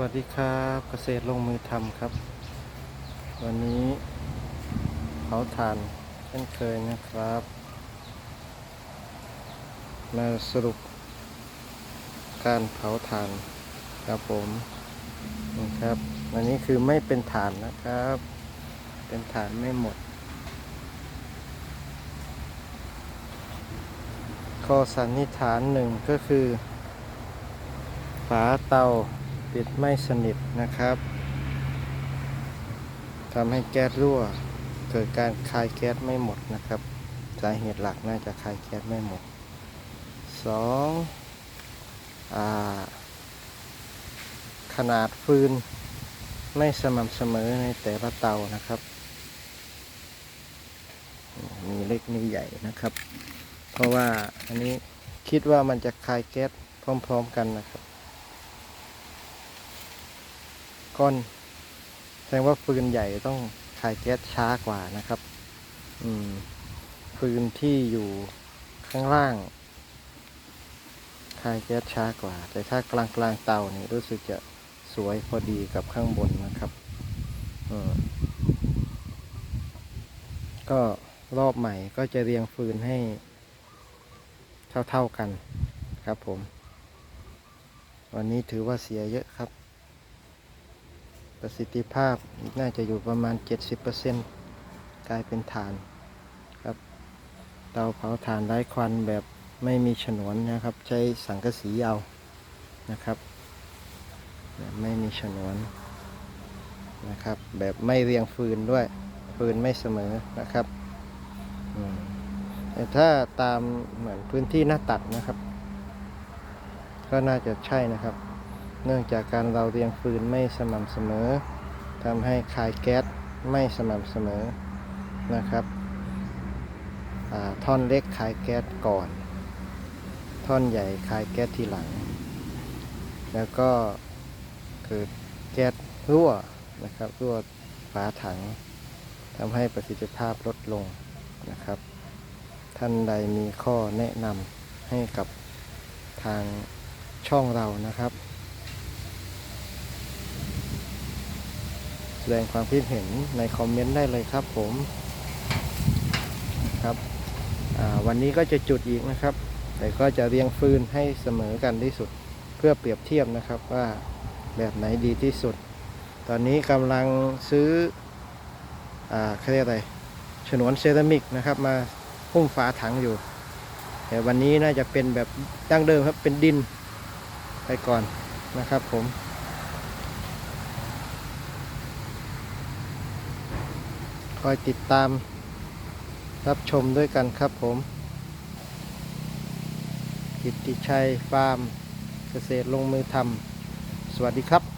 วัสดีครับเกษตรลงมือทำครับ วันนี้เผาถ่านเช่นเคยนะครับ มาสรุปการเผาถ่านครับผมนะครับวันนี้คือไม่เป็นฐานนะครับ เป็นฐานไม่หมด ข้อสันนิษฐานหนึ่งก็คือ ฝาเตา ปิดไม่สนิทนะครับทำให้แก๊สรั่ว เกิดการคายแก๊สไม่หมดนะครับ สาเหตุหลักน่าจะคายแก๊สไม่หมดสองขนาดฟืนไม่สม่ำเสมอในแต่ละเตานะครับ มีเล็กมีใหญ่นะครับ เพราะว่าอันนี้คิดว่ามันจะคายแก๊สพร้อม ๆ กันนะครับ ก้อน แสดงว่าฟืนใหญ่ต้องคายแก๊สช้ากว่านะครับ อืม ฟืนที่อยู่ข้างล่างคายแก๊สช้ากว่า แต่ถ้ากลางกลางเตานี่รู้สึกจะสวยพอดีกับข้างบนนะครับก็รอบใหม่ก็จะเรียงฟืนให้เท่าๆกันครับผม วันนี้ถือว่าเสียเยอะครับ ประสิทธิภาพน่าจะอยู่ประมาณ 70%กลายเป็นฐานครับเตาเผาถ่านไร้ควันแบบไม่มีฉนวนนะครับ ใช้สังกะสีเอานะครับแบบไม่มีฉนวนนะครับ แบบไม่เรียงฟืนด้วย ฟืนไม่เสมอนะครับแต่ถ้าตามเหมือนพื้นที่หน้าตัดนะครับ ก็น่าจะใช่นะครับ เนื่องจากการเราเรียงฟืนไม่สม่ำเสมอทำให้คายแก๊สไม่สม่ำเสมอนะครับท่อนเล็กคายแก๊สก่อน ท่อนใหญ่คายแก๊สทีหลัง แล้วก็เกิดแก๊สรั่วนะครับรั่วฝาถังทำให้ประสิทธิภาพลดลงนะครับ ท่านใดมีข้อแนะนำให้กับทางช่องเรานะครับ แส ดงความคิดเห็นในคอมเมนต์ได้เลยครับผมครับวันนี้ก็จะจุดอีกนะครับ แต่ก็จะเรียงฟืนให้เสมอกันที่สุด เพื่อเปรียบเทียบนะครับว่าแบบไหนดีที่สุด ตอนนี้กำลังซื้ออ่าเขาเรียกอะไรฉนวนเซรามิกนะครับ มาหุ้มฝาถังอยู่ แต่วันนี้น่าจะเป็นแบบดั้งเดิมครับเป็นดินไปก่อนนะครับผม คอยติดตามรับชมด้วยกันครับผม กิตติชัยฟาร์มเกษตรลงมือทำสวัสดีครับ